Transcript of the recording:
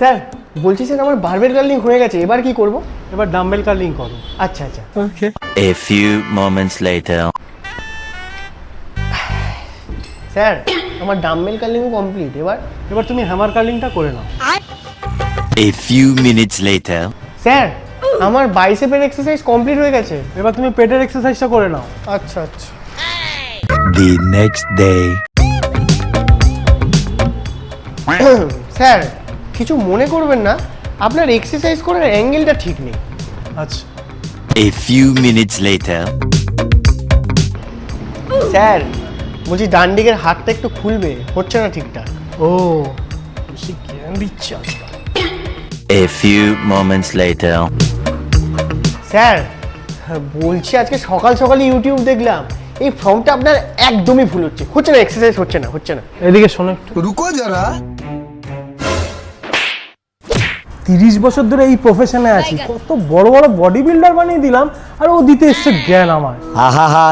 Sir বলছি sir আমার barbell curling হয়ে গেছে এবার কি করব? এবার ডাম্বেল কার্লিং করো। আচ্ছা আচ্ছা। A few moments later. Sir আমার ডাম্বেল কার্লিংও কমপ্লিট এবার? এবার তুমি হ্যামার কার্লিংটা করে নাও। A few minutes later. Sir আমার বাইসেপের এক্সারসাইজ কমপ্লিট হয়ে গেছে। এবার তুমি পেটের এক্সারসাইজটা করে নাও। আচ্ছা আচ্ছা। দি next ডে স্যার কিছু মনে করবেন না আপনার এক্সারসাইজ করার অ্যাঙ্গেলটা ঠিক নেই। আচ্ছা। A few minutes later. Sir বলছি ডান দিকের হাতটা একটু খুলবে হচ্ছে না ঠিকঠাক? ও বেশি জ্ঞান দিচ্ছে a few few moments later. Sir বলছি আজকে সকাল সকালে ইউটিউব দেখলাম এই ফর্মটা আপনার একদমই ভুল হচ্ছে। হচ্ছে না এক্সারসাইজ হচ্ছে না হচ্ছে না। এদিকে শোনো একটু। রুকো যারা তিরিশ বছর ধরে এই প্রফেশনে আছি। কত বড় বড় বডি বিল্ডার বানিয়ে দিলাম আর ও দিতে এসছে জ্ঞান আমার আহা হা.